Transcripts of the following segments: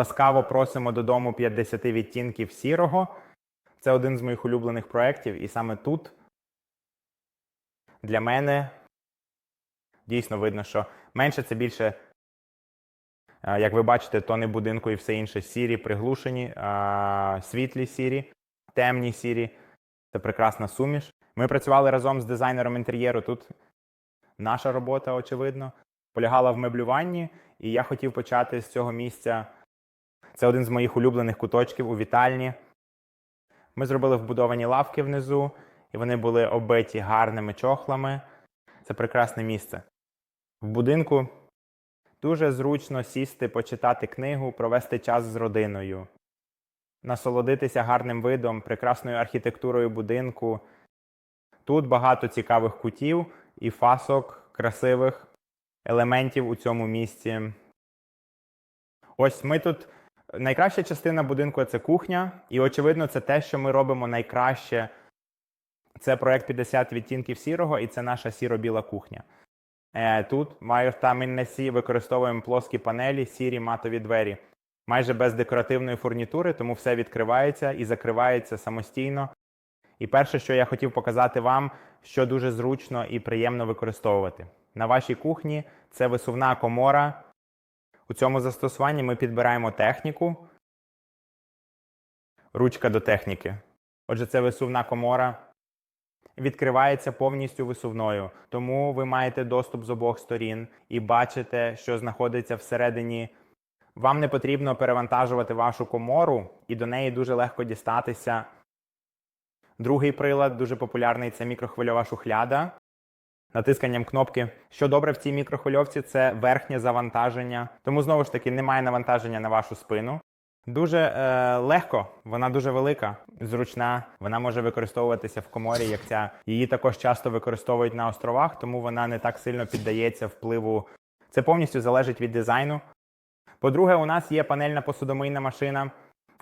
Ласкаво просимо додому 50 відтінків сірого. Це один з моїх улюблених проєктів, і саме тут для мене дійсно видно, що менше це більше, е, як ви бачите, тони будинку і все інше сірі, приглушені, е, світлі сірі, темні сірі. Це прекрасна суміш. Ми працювали разом з дизайнером інтер'єру. Тут наша робота, очевидно, полягала в меблюванні, і я хотів почати з цього місця. Це один з моїх улюблених куточків у вітальні. Ми зробили вбудовані лавки внизу, і вони були оббиті гарними чохлами. Це прекрасне місце. В будинку дуже зручно сісти, почитати книгу, провести час з родиною, насолодитися гарним видом, прекрасною архітектурою будинку. Тут багато цікавих кутів і фасок, красивих елементів у цьому місці. Ось ми тут. Найкраща частина будинку це кухня, і очевидно, це те, що ми робимо найкраще. Це проект 50 відтінків сірого, і це наша сіро-біла кухня. Е, Тут маю там іннесі використовуємо плоскі панелі, сірі матові двері, майже без декоративної фурнітури, тому все відкривається і закривається самостійно. І перше, що я хотів показати вам, що дуже зручно і приємно використовувати. На вашій кухні це висувна комора. У цьому застосуванні ми підбираємо техніку, ручка до техніки. Отже, це висувна комора. Відкривається повністю висувною, тому ви маєте доступ з обох сторін і бачите, що знаходиться всередині. Вам не потрібно перевантажувати вашу комору, і до неї дуже легко дістатися. Другий прилад, дуже популярний, це мікрохвильова шухляда. Натисканням кнопки. Що добре в цій мікрохвильовці, це верхнє завантаження. Тому знову ж таки немає навантаження на вашу спину. Дуже е, легко, вона дуже велика, зручна. Вона може використовуватися в коморі, як ця. Її також часто використовують на островах, тому вона не так сильно піддається впливу. Це повністю залежить від дизайну. По-друге, у нас є панельна посудомийна машина.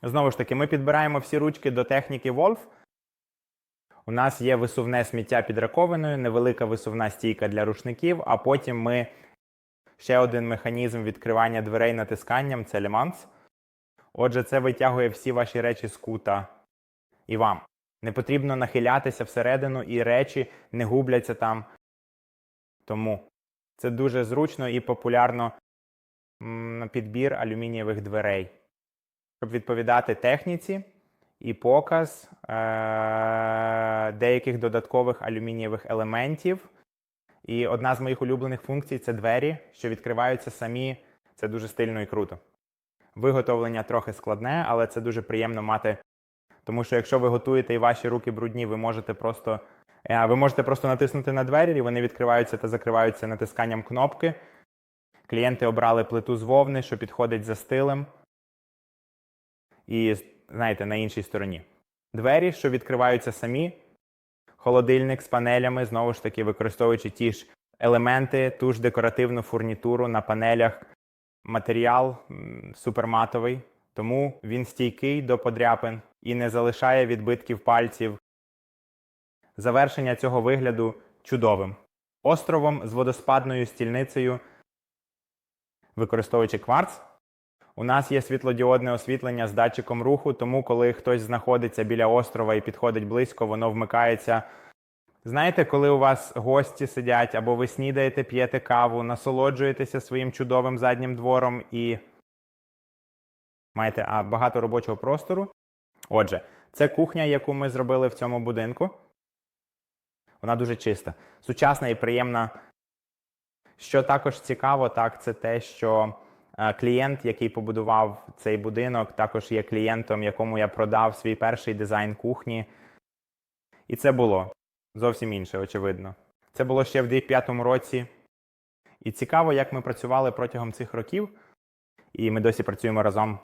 Знову ж таки, ми підбираємо всі ручки до техніки Wolf. У нас є висувне сміття під раковиною, невелика висувна стійка для рушників, а потім ми ще один механізм відкривання дверей натисканням це ліманс. Отже, це витягує всі ваші речі з кута і вам. Не потрібно нахилятися всередину, і речі не губляться там. Тому це дуже зручно і популярно підбір алюмінієвих дверей. Щоб відповідати техніці і показ е- деяких додаткових алюмінієвих елементів. І одна з моїх улюблених функцій це двері, що відкриваються самі. Це дуже стильно і круто. Виготовлення трохи складне, але це дуже приємно мати. Тому що якщо ви готуєте і ваші руки брудні, ви можете просто е, ви можете просто натиснути на двері, і вони відкриваються та закриваються натисканням кнопки. Клієнти обрали плиту з вовни, що підходить за стилем. І, знаєте, на іншій стороні. Двері, що відкриваються самі, холодильник з панелями, знову ж таки, використовуючи ті ж елементи, ту ж декоративну фурнітуру на панелях. Матеріал суперматовий, тому він стійкий до подряпин і не залишає відбитків пальців. Завершення цього вигляду чудовим. Островом з водоспадною стільницею, використовуючи кварц. У нас є світлодіодне освітлення з датчиком руху, тому коли хтось знаходиться біля острова і підходить близько, воно вмикається. Знаєте, коли у вас гості сидять, або ви снідаєте, п'єте каву, насолоджуєтеся своїм чудовим заднім двором і маєте а, багато робочого простору. Отже, це кухня, яку ми зробили в цьому будинку. Вона дуже чиста, сучасна і приємна. Що також цікаво, так, це те, що клієнт, який побудував цей будинок, також є клієнтом, якому я продав свій перший дизайн кухні. І це було зовсім інше, очевидно. Це було ще в 2005 році. І цікаво, як ми працювали протягом цих років, і ми досі працюємо разом.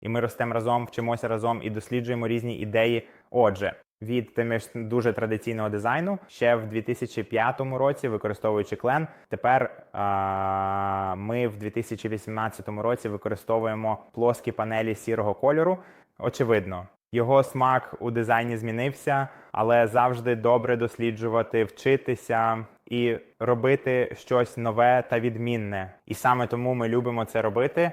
І ми ростемо разом, вчимося разом і досліджуємо різні ідеї. Отже, від теж дуже традиційного дизайну ще в 2005 році, використовуючи клен, тепер а, ми в 2018 році використовуємо плоскі панелі сірого кольору. Очевидно, його смак у дизайні змінився, але завжди добре досліджувати, вчитися і робити щось нове та відмінне. І саме тому ми любимо це робити.